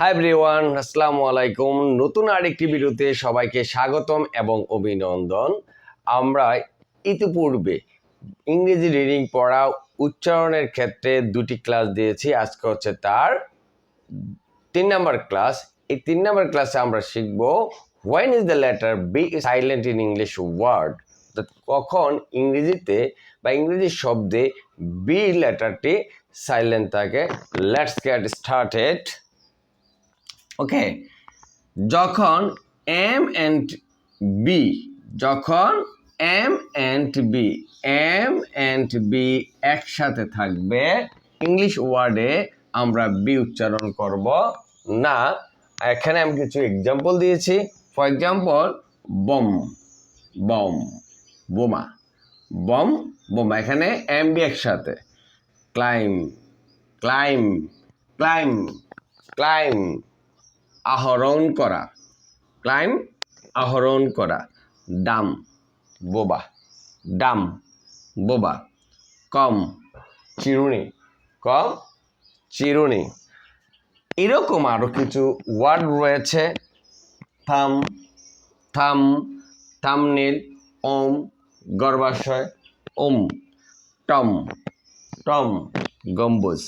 Hi everyone আসসালামু আলাইকুম। নতুন আরেকটি ভিডিওতে সবাইকে স্বাগতম এবং অভিনন্দন। আমরা ইতিপূর্বে ইংরেজি রিডিং পড়া উচ্চারণের ক্ষেত্রে দুটি ক্লাস দিয়েছি। আজকে হচ্ছে তার তিন নম্বর ক্লাস এই তিন নম্বর ক্লাসে আমরা শিখব when is the letter B silent in English word কখন ইংরেজিতে বা ইংরেজি শব্দে বি লেটারটি সাইলেন্ট থাকে? লেটস গেট স্টার্টেড ওকে যখন এম অ্যান্ড বি যখন M and B M and B একসাথে থাকবে ইংলিশ ওয়ার্ডে আমরা বি উচ্চারণ করব। না, এখানে আমি কিছু এক্সাম্পল দিয়েছি। ফর এক্সাম্পল বম বম বোমা বম বোমা, এখানে এম বি একসাথে। ক্লাইম ক্লাইম ক্লাইম ক্লাইম আহরণ করা। ক্লাইম, আহরণ করা। ডাম বোবা। ডাম বোবা। কম, চিরুনি। কম, চিরুনি। এরকম আরও কিছু ওয়ার্ড রয়েছে। থাম থাম, থামনীল, ওম, গর্ভাশয়, ওম, টম টম, গম্বুজ।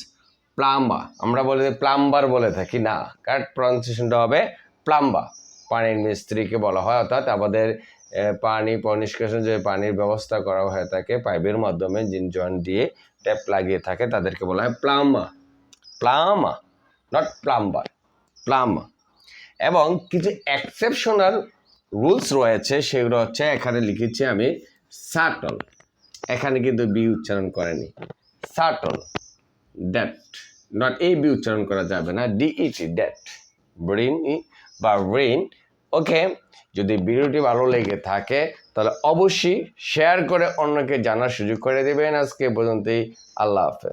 প্লাম্বা আমরা বলে প্লাম্বার বলে থাকি, না। কারেক্ট প্রনাউন্সিয়েশনটা হবে প্লাম্বা পানির মিস্ত্রিকে বলা হয়, অর্থাৎ আমাদের পানি পরিষ্কার যে পানির ব্যবস্থা করা হয়ে থাকে, পাইপের মাধ্যমে জিন জয়েন্ট দিয়ে ট্যাপ লাগিয়ে থাকে, তাদেরকে বলা হয় প্লাম্বা প্লামা নট প্লাম্বার প্লামা এবং কিছু এক্সেপশনাল রুলস রয়েছে, সেগুলো হচ্ছে এখানে লিখেছি আমি সাটল এখানে কিন্তু বি উচ্চারণ করেনি। Subtle that not a B উচ্চারণ করা যাবে না ডি ডিইটি ডেট ব্রেন বা ব্রেন ওকে যদি ভিডিওটি ভালো লেগে থাকে, তাহলে অবশ্যই শেয়ার করে অন্যকে জানার সুযোগ করে দেবেন। আজকে পর্যন্তই। আল্লাহ হাফেজ।